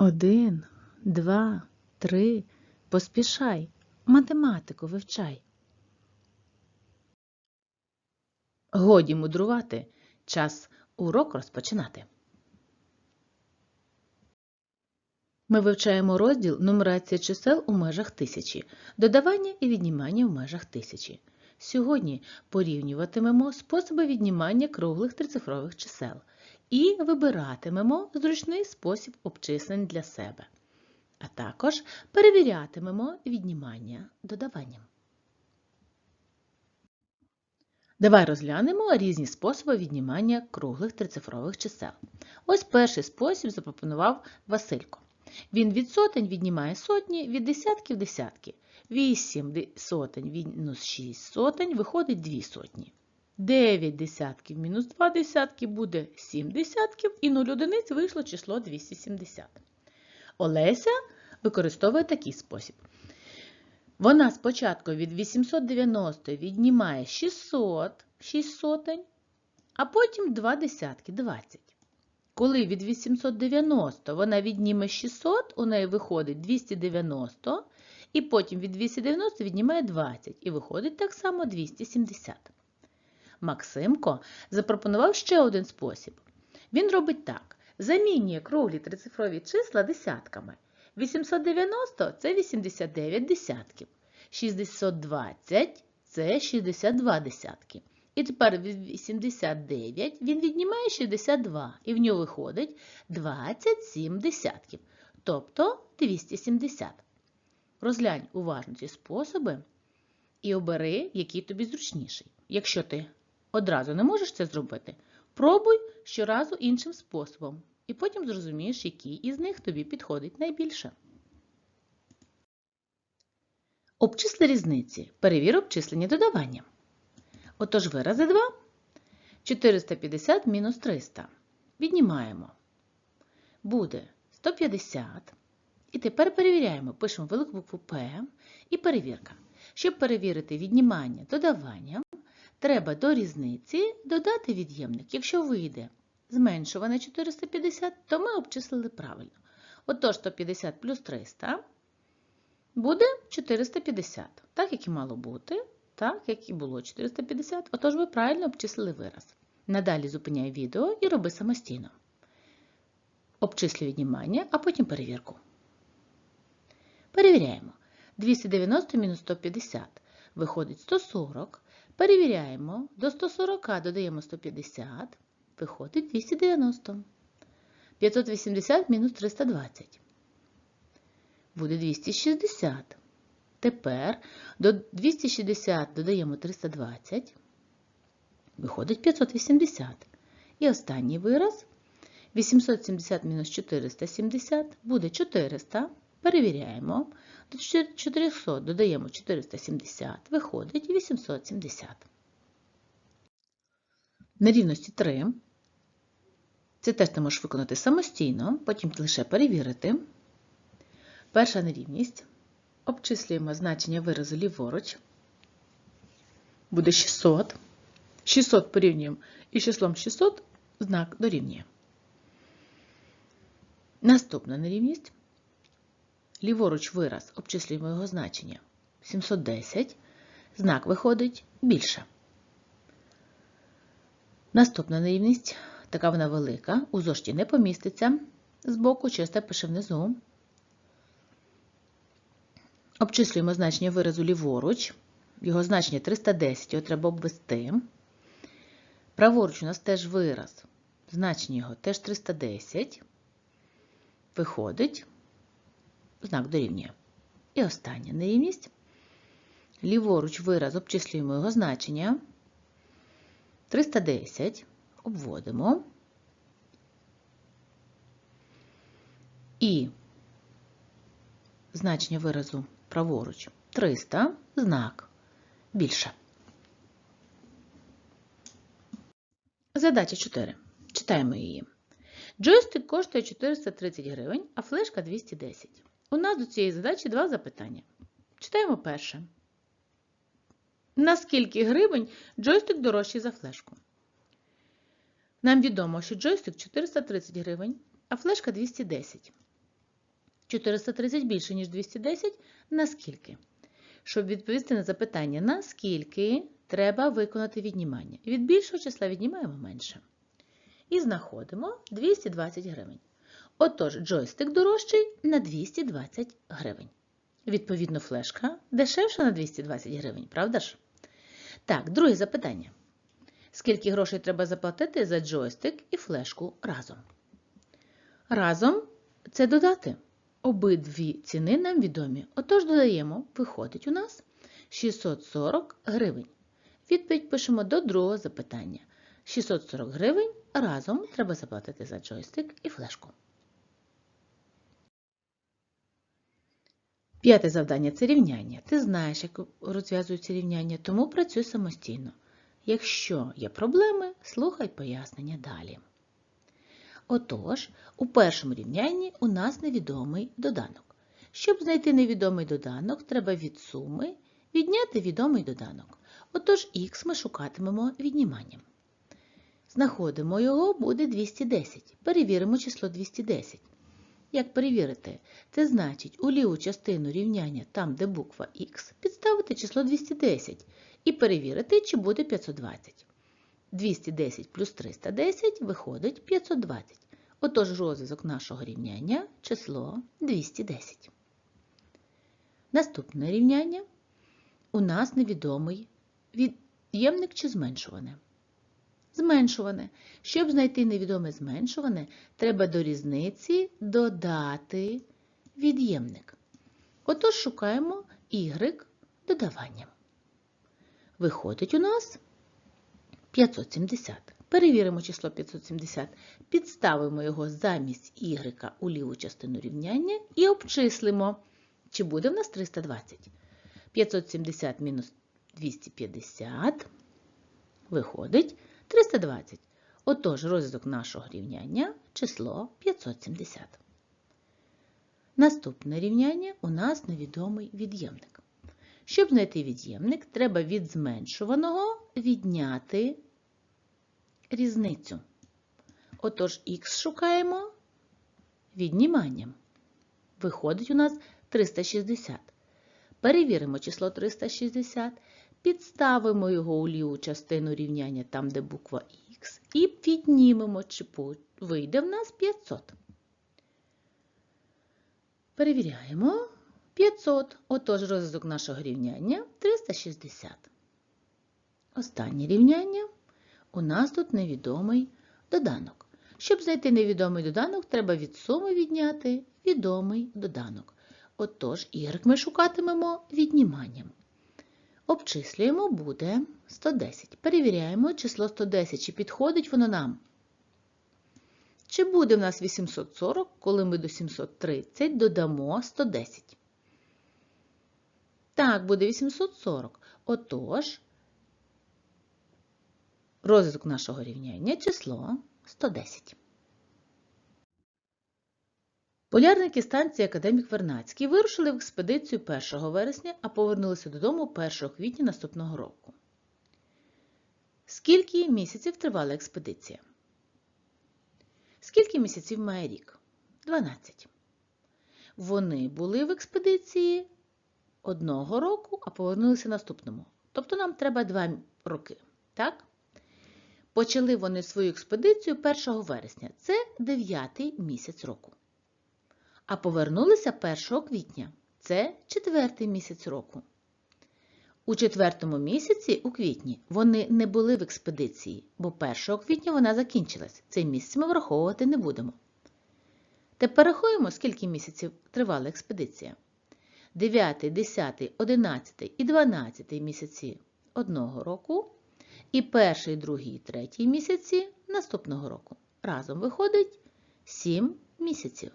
Один, два, три. Поспішай. Математику вивчай. Годі мудрувати. Час урок розпочинати. Ми вивчаємо розділ нумерація чисел у межах тисячі, додавання і віднімання в межах тисячі. Сьогодні порівнюватимемо способи віднімання круглих трицифрових чисел і вибиратимемо зручний спосіб обчислень для себе. А також перевірятимемо віднімання додаванням. Давай розглянемо різні способи віднімання круглих трицифрових чисел. Ось перший спосіб запропонував Василько. Він від сотень віднімає сотні, від десятків десятки. 8 сотень мінус 6 сотень виходить 2 сотні. 9 десятків мінус 2 десятки буде 7 десятків, і 0 одиниць вийшло число 270. Олеся використовує такий спосіб. Вона спочатку від 890 віднімає 600 6 сотень, а потім 2 десятки 20. Коли від 890 вона відніме 600, у неї виходить 290, і потім від 290 віднімає 20, і виходить так само 270. Максимко запропонував ще один спосіб. Він робить так: замінює круглі трицифрові числа десятками. 890 це 89 десятків. 620 це 62 десятки. І тепер 89 він віднімає 62, і в нього виходить 27 десятків, тобто 270. Розглянь уважно ці способи і обери, який тобі зручніший. Якщо ти одразу не можеш це зробити, пробуй щоразу іншим способом, і потім зрозумієш, який із них тобі підходить найбільше. Обчисли різниці. Перевір обчислення додавання. Отож вирази 2. 450 мінус 300. Віднімаємо. Буде 150. І тепер перевіряємо. Пишемо велику букву П і перевірка. Щоб перевірити віднімання додавання, треба до різниці додати від'ємник. Якщо вийде зменшуване 450, то ми обчислили правильно. Отож 150 плюс 300 буде 450. Так, як і мало бути. Так, як і було 450, отож ви правильно обчислили вираз. Надалі зупиняй відео і роби самостійно. Обчислюй віднімання, а потім перевірку. Перевіряємо. 290 мінус 150 виходить 140. Перевіряємо. До 140 додаємо 150, виходить 290. 580 мінус 320. Буде 260. Тепер до 260 додаємо 320, виходить 580. І останній вираз 870 мінус 470 буде 400. Перевіряємо. До 400 додаємо 470, виходить 870. Нерівності 3. Це теж ти можеш виконати самостійно, потім лише перевірити. Перша нерівність. Обчислюємо значення виразу ліворуч. Буде 600. 600 порівнюємо із числом 600 знак дорівнює. Наступна нерівність. Ліворуч вираз обчислюємо його значення 710. Знак виходить більше. Наступна нерівність, така вона велика, у зошті не поміститься. Збоку чисто пише внизу. Обчислюємо значення виразу ліворуч. Його значення 310, його треба обвести. Праворуч у нас теж вираз. Значення його теж 310. Виходить, знак дорівнює. І остання нерівність. Ліворуч вираз обчислюємо його значення. 310. Обводимо. І значення виразу праворуч 300, знак більше. Задача 4. Читаємо її. Джойстик коштує 430 гривень, а флешка 210. У нас до цієї задачі два запитання. Читаємо перше. На скільки гривень джойстик дорожчий за флешку? Нам відомо, що джойстик 430 гривень, а флешка 210. 430 більше, ніж 210. Наскільки? Щоб відповісти на запитання, наскільки треба виконати віднімання. Від більшого числа віднімаємо менше. І знаходимо 220 гривень. Отож, джойстик дорожчий на 220 гривень. Відповідно, флешка дешевша на 220 гривень, правда ж? Так, друге запитання. Скільки грошей треба заплатити за джойстик і флешку разом? Разом це додати. Обидві ціни нам відомі. Отож додаємо, виходить у нас 640 гривень. Відповідь пишемо до другого запитання. 640 гривень разом треба заплатити за джойстик і флешку. П'яте завдання це рівняння. Ти знаєш, як розв'язуються рівняння, тому працюй самостійно. Якщо є проблеми, слухай пояснення далі. Отож, у першому рівнянні у нас невідомий доданок. Щоб знайти невідомий доданок, треба від суми відняти відомий доданок. Отож, х ми шукатимемо відніманням. Знаходимо його, буде 210. Перевіримо число 210. Як перевірити? Це значить у ліву частину рівняння, там, де буква х, підставити число 210 і перевірити, чи буде 520. 210 плюс 310 виходить 520. Отож, розв'язок нашого рівняння число 210. Наступне рівняння у нас невідомий від'ємник чи зменшуване. Зменшуване. Щоб знайти невідоме зменшуване, треба до різниці додати від'ємник. Отож шукаємо y додаванням. Виходить у нас 570. Перевіримо число 570, підставимо його замість y у ліву частину рівняння і обчислимо, чи буде в нас 320. 570 мінус 250 виходить 320. Отож, розв'язок нашого рівняння число 570. Наступне рівняння у нас невідомий від'ємник. Щоб знайти від'ємник, треба від зменшуваного відняти різницю. Отож, х шукаємо відніманням. Виходить у нас 360. Перевіримо число 360, підставимо його у ліву частину рівняння, там, де буква х, і піднімемо, чи вийде в нас 500. Перевіряємо 500. Отож, розв'язок нашого рівняння 360. Останнє рівняння у нас тут невідомий доданок. Щоб знайти невідомий доданок, треба від суми відняти відомий доданок. Отож, y ми шукатимемо відніманням. Обчислюємо буде 110. Перевіряємо число 110, чи підходить воно нам. Чи буде в нас 840, коли ми до 730 додамо 110? Так, буде 840. Отож, розвиток нашого рівняння число 110. Полярники станції Академік Вернацький вирушили в експедицію 1 вересня, а повернулися додому 1 квітня наступного року. Скільки місяців тривала експедиція? Скільки місяців має рік? 12. Вони були в експедиції одного року, а повернулися наступному. Тобто нам треба 2 роки. Так? Почали вони свою експедицію 1 вересня. Це 9 місяць року. А повернулися 1 квітня. Це четвертий місяць року. У четвертому місяці, у квітні, вони не були в експедиції, бо 1 квітня вона закінчилась. Цей місяць ми враховувати не будемо. Тепер рахуємо, скільки місяців тривала експедиція. 9, 10, 11 і 12 місяці одного року, і перший, другий і третій місяці наступного року. Разом виходить 7 місяців.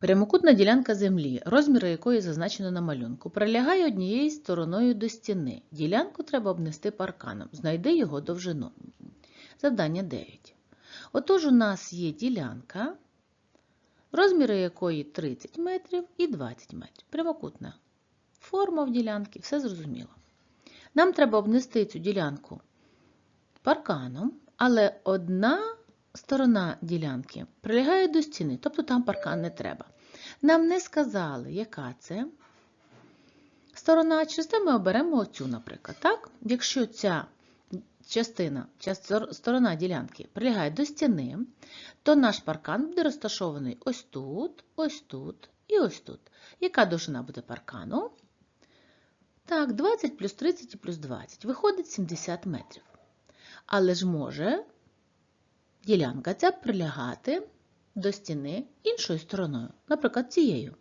Прямокутна ділянка землі, розміри якої зазначено на малюнку, прилягає однією стороною до стіни. Ділянку треба обнести парканом. Знайди його довжину. Завдання 9. Отож, у нас є ділянка, розміри якої 30 метрів і 20 метрів. Прямокутна форма в ділянці, все зрозуміло. Нам треба обнести цю ділянку парканом, але одна сторона ділянки прилягає до стіни, тобто там паркан не треба. Нам не сказали, яка це сторона, те ми оберемо оцю, наприклад. Так? Якщо ця частина, ця сторона ділянки прилягає до стіни, то наш паркан буде розташований ось тут, ось тут і ось тут. Яка довжина буде паркану? Так, 20 плюс 30 і плюс 20. Виходить 70 метрів. Але ж може ділянка ця прилягати до стіни іншою стороною, наприклад, цією.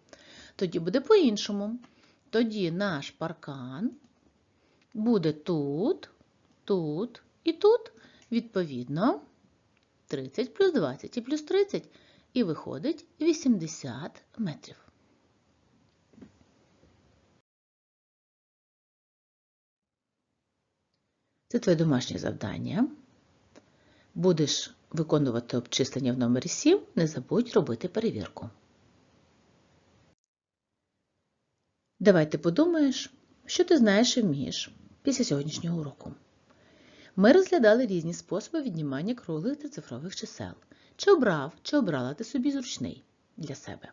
Тоді буде по-іншому. Тоді наш паркан буде тут, тут і тут, відповідно, 30 плюс 20 і плюс 30, і виходить 80 метрів. Це твоє домашнє завдання. Будеш виконувати обчислення в номері 7, не забудь робити перевірку. Давай ти подумаєш, що ти знаєш і вмієш після сьогоднішнього уроку. Ми розглядали різні способи віднімання круглих та цифрових чисел. Чи обрав, чи обрала ти собі зручний для себе.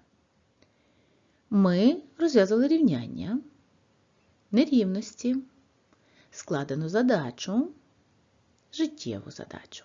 Ми розв'язали рівняння, нерівності, складену задачу, життєву задачу.